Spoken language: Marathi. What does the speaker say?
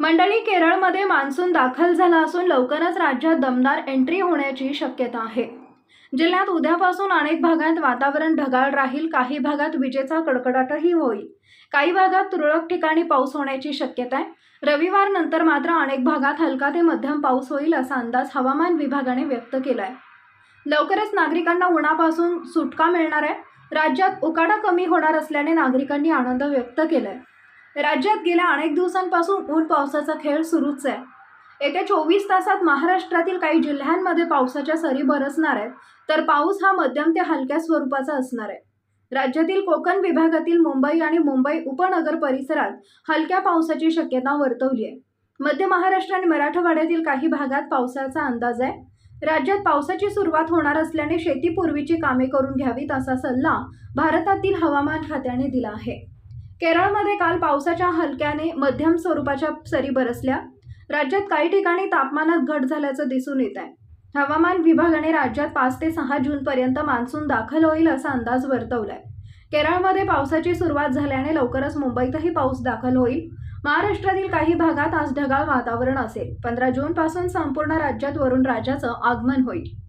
मंडळी केरळमध्ये मान्सून दाखल झाला असून लवकरच राज्यात दमदार एंट्री होण्याची शक्यता आहे. जिल्ह्यात उद्यापासून अनेक भागात वातावरण ढगाळ राहील काही भागात विजेचा कडकडाटही होईल. काही भागात तुरळक ठिकाणी पाऊस होण्याची शक्यता आहे. रविवार नंतर मात्र अनेक भागात हलका ते मध्यम पाऊस होईल असा अंदाज हवामान विभागाने व्यक्त केला आहे लवकरच नागरिकांना उन्हापासून सुटका मिळणार आहे. राज्यात उकाडा कमी होणार असल्याने नागरिकांनी आनंद व्यक्त केला आहे राज्यात गेल्या अनेक दिवसांपासून ऊन पावसाचा खेळ सुरूच आहे. येत्या चोवीस तासात महाराष्ट्रातील काही जिल्ह्यांमध्ये पावसाच्या सरी बरसणार आहेत तर पाऊस हा मध्यम ते हलक्या स्वरूपाचा असणार आहे. राज्यातील कोकण विभागातील मुंबई आणि मुंबई उपनगर परिसरात हलक्या पावसाची शक्यता वर्तवली आहे. मध्य महाराष्ट्र आणि मराठवाड्यातील काही भागात पावसाचा अंदाज आहे. राज्यात पावसाची सुरुवात होणार असल्याने शेतीपूर्वीची कामे करून घ्यावीत असा सल्ला भारतातील हवामान खात्याने दिला आहे. केरळमध्ये काल पावसाच्या हलक्याने मध्यम स्वरूपाच्या सरी बरसल्या. राज्यात काही ठिकाणी तापमानात घट झाल्याचं दिसून येत आहे. हवामान विभागाने राज्यात पाच ते सहा जूनपर्यंत मान्सून दाखल होईल असा अंदाज वर्तवलाय. केरळमध्ये पावसाची सुरुवात झाल्याने लवकरच मुंबईतही पाऊस दाखल होईल. महाराष्ट्रातील काही भागात आज ढगाळ वातावरण असेल. पंधरा जूनपासून संपूर्ण राज्यात वरुण राजाचं आगमन होईल.